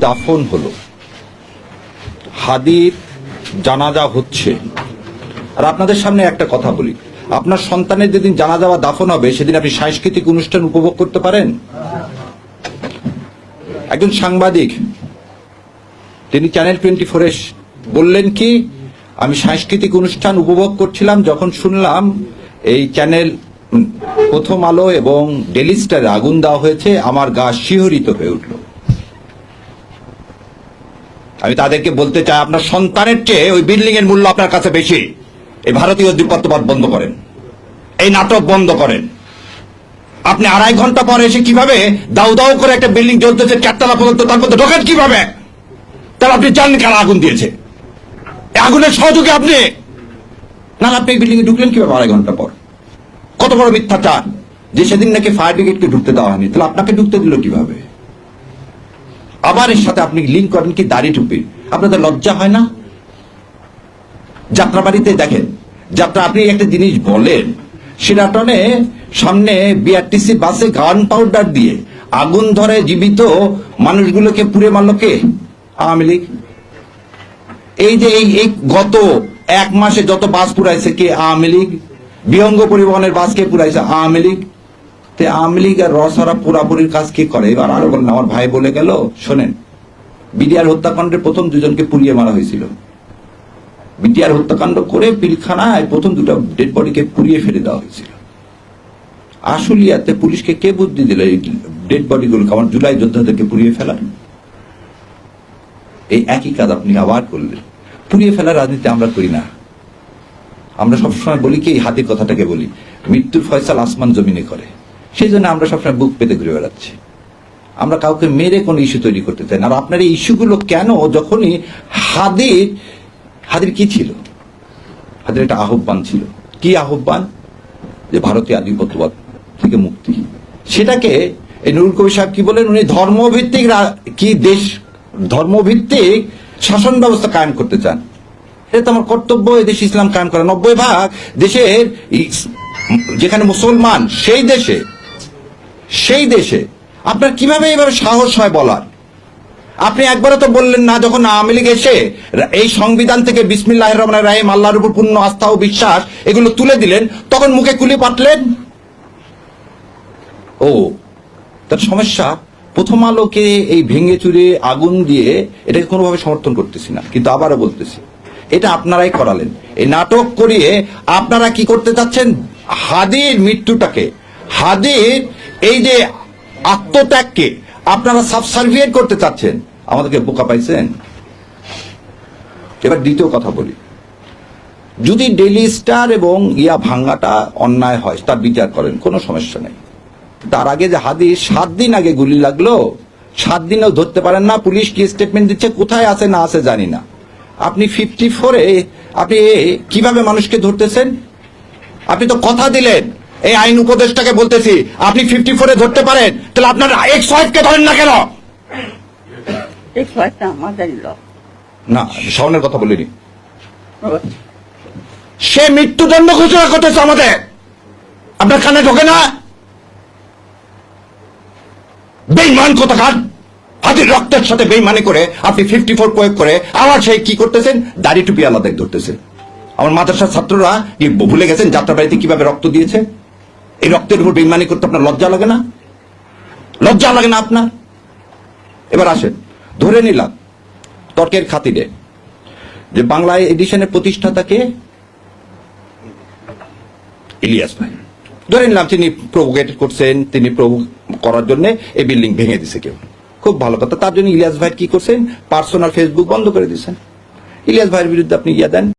দাফন হলো। হাদির জানাজা হচ্ছে। আর আপনাদের সামনে একটা কথা বলি। আপনার সন্তানের যেদিন জানাজা বা দাফন হবে, সেদিন আপনি সাংস্কৃতিক অনুষ্ঠান উপভোগ করতে পারেন? একজন সাংবাদিক, তিনি চ্যানেল টোয়েন্টি ফোরে বললেন কি, আমি সাংস্কৃতিক অনুষ্ঠান উপভোগ করছিলাম যখন শুনলাম এই চ্যানেল প্রথম আলো এবং ডেলি স্টারে আগুন দেওয়া হয়েছে, আমার গা শিহরিত হয়ে উঠল। আমি তাদেরকে বলতে চাই, আপনার সন্তানের চেয়ে ওই বিল্ডিং এর মূল্য আপনার কাছে বেশি। এই ভারতীয় অধিপত্যবাদ বন্ধ করেন। এই নাটক বন্ধ করেন। আপনি আড়াই ঘণ্টা পরে এসে কীভাবে দাউ দাউ করে একটা বিল্ডিং জ্বলতেছে, চারতলা পর্যন্ত, তার মধ্যে ঢোকেন কীভাবে? তাহলে আপনি জাননি কারা আগুন দিয়েছে। আগুনের সহযোগী আপনি না আপনি এই বিল্ডিং এ ঢুকলেন কীভাবে আড়াই ঘণ্টা পর? কত বড় মিথ্যাচার। যে সেদিন নাকি ফায়ার ব্রিগেডকে ঢুকতে দেওয়া হয়নি, তাহলে আপনাকে ঢুকতে দিল কীভাবে? আবার এর সাথে আপনি লিঙ্ক করেন কি দাড়ি টুপি? আপনাদের লজ্জা হয় না? যাত্রাবাড়িতে দেখেন, যাত্রা আপনি একটা জিনিস বলেন সিরাটনে সামনে বিআরটিসি বাসে গান পাউডার দিয়ে আগুন ধরে জীবিত মানুষগুলোকে পুড়ে মারল কে? আওয়ামী লীগ। এই যে এই গত এক মাসে যত বাস পুরাইছে কে? আওয়ামী লীগ। বিহঙ্গ পরিবহনের বাস কে পুরাইছে আওয়ামী লীগ। তে আওয়ামী লীগ আর রসহারা পুরাপুরির কাজ কে করে? এবার আরও বলেন, আমার ভাই বলে গেল, শোনেন, বিডিআর হত্যাকাণ্ডের প্রথম দুজনকে পুড়িয়ে মারা হয়েছিল। বিটিআর হত্যাকাণ্ড করে পিলখানায় প্রথম দুটো ডেড বডিকে পুড়িয়ে ফেলে দেওয়া হয়েছিল। আশুলিয়াতে পুলিশকে কে বুদ্ধি দিল এই ডেড বডিগুলো আমার জুলাই যোদ্ধাদেরকে পুড়িয়ে ফেলার? এই একই কাজ আপনি আবার করলেন। পুড়িয়ে ফেলার রাজনীতি আমরা করি না। আমরা সবসময় বলি কি, এই হাতির কথাটাকে বলি, মৃত্যুর ফয়সাল আসমান জমিনে করে। সেই জন্য আমরা সবসময় বুক পেতে ঘুরে বেড়াচ্ছি। আমরা কাউকে মেরে কোনো ইস্যু তৈরি করতে চাই না। আর আপনার এই ইস্যুগুলো কেন, যখনই হাদির হাদির কি ছিল? হাদির একটা আহ্বান ছিল। কি আহ্বান? যে ভারতীয় আধিপত্যবাদ থেকে মুক্তি। সেটাকে এই নুরুল কবির সাহেব কি বলেন? উনি ধর্মভিত্তিক কি দেশ, ধর্মভিত্তিক শাসন ব্যবস্থা কায়েম করতে চান। এটা তো আমার কর্তব্য দেশে ইসলাম কায়েম করা। নব্বই ভাগ দেশের যেখানে মুসলমান, সেই দেশে সেই দেশে আপনার কীভাবে এইভাবে সাহস হয় বলার? আপনি একবারও তো বললেন না, যখন আওয়ামী লীগ এসে এই সংবিধান থেকে বিসমিল্লাহ রহমান রাহিম আল্লাহর উপর পূর্ণ আস্থা ও বিশ্বাস এগুলো তুলে দিলেন, তখন মুখে কুলি পাটলেন ও, তার সমস্যা, প্রথম আলোকে এই ভেঙে চুরে আগুন দিয়ে এটাকে কোনোভাবে সমর্থন করতেছি না, কিন্তু আবারও বলতেছি, এটা আপনারাই করালেন। এই নাটক করিয়ে আপনারা কি করতে চাচ্ছেন? হাদির মৃত্যুটাকে, হাদির এই যে আত্মত্যাগকে আপনারা সাবসার্ভিয়েট করতে চাচ্ছেন, আমাদেরকে বোকা পাইছেন? এবার দ্বিতীয় কথা বলি। যদি ডেলি স্টার এবং ইয়া ভাঙ্গাটা অন্যায় হয়, তার বিচার করেন, কোনো সমস্যা নেই। তার আগে যে হাদিস, সাত দিন আগে গুলি লাগল, সাত দিনেও ধরতে পারেন না, পুলিশ কি স্টেটমেন্ট দিচ্ছে, কোথায় আছে, না আছে জানি না। আপনি ফিফটি ফোরে আপনি কীভাবে মানুষকে ধরতেছেন? আপনি তো কথা দিলেন। এই আইন উপদেষ্টাকে বলতেছি আপনি ফিফটি ফোরে ধরতে পারেন তাহলে আপনার এক্স ওয়াইফকে ধরেন না কেন? না শাওনের কথা বলিনি। সে মৃত্যুদণ্ড ঘোষণা করতেছে আমাদের। আপনার কানে ঢোকে না? বেইমান কোথাকার? হাতির রক্তের সাথে বেইমানি করে আপনি ফিফটি ফোর প্রয়োগ করে আবার সেই কি করতেছেন? দাড়ি টুপি আলাদা ধরতেছেন। আমার মাদ্রাসার ছাত্ররা কি ভুলে গেছেন? যাত্রাবাড়িতে কীভাবে রক্ত দিয়েছে? এই রক্তের উপর বেইমানি করতে আপনার লজ্জা লাগে না? লজ্জা লাগে না আপনার? এবার আসেন, ধরে নিলাম, তর্কের খাতিরে, যে বাংলা এডিশনের প্রতিষ্ঠাতাকে ইলিয়াস ভাই, ধরে নিলাম তিনি প্রভোকেট করছেন, তিনি প্রভু করার জন্য এই বিল্ডিং ভেঙে দিছে কেউ। খুব ভালো কথা, তার জন্য ইলিয়াস ভাই কি করছেন? পার্সোনাল ফেসবুক বন্ধ করে দিয়েছেন ইলিয়াস ভাইয়ের বিরুদ্ধে আপনি ইয়া দেন।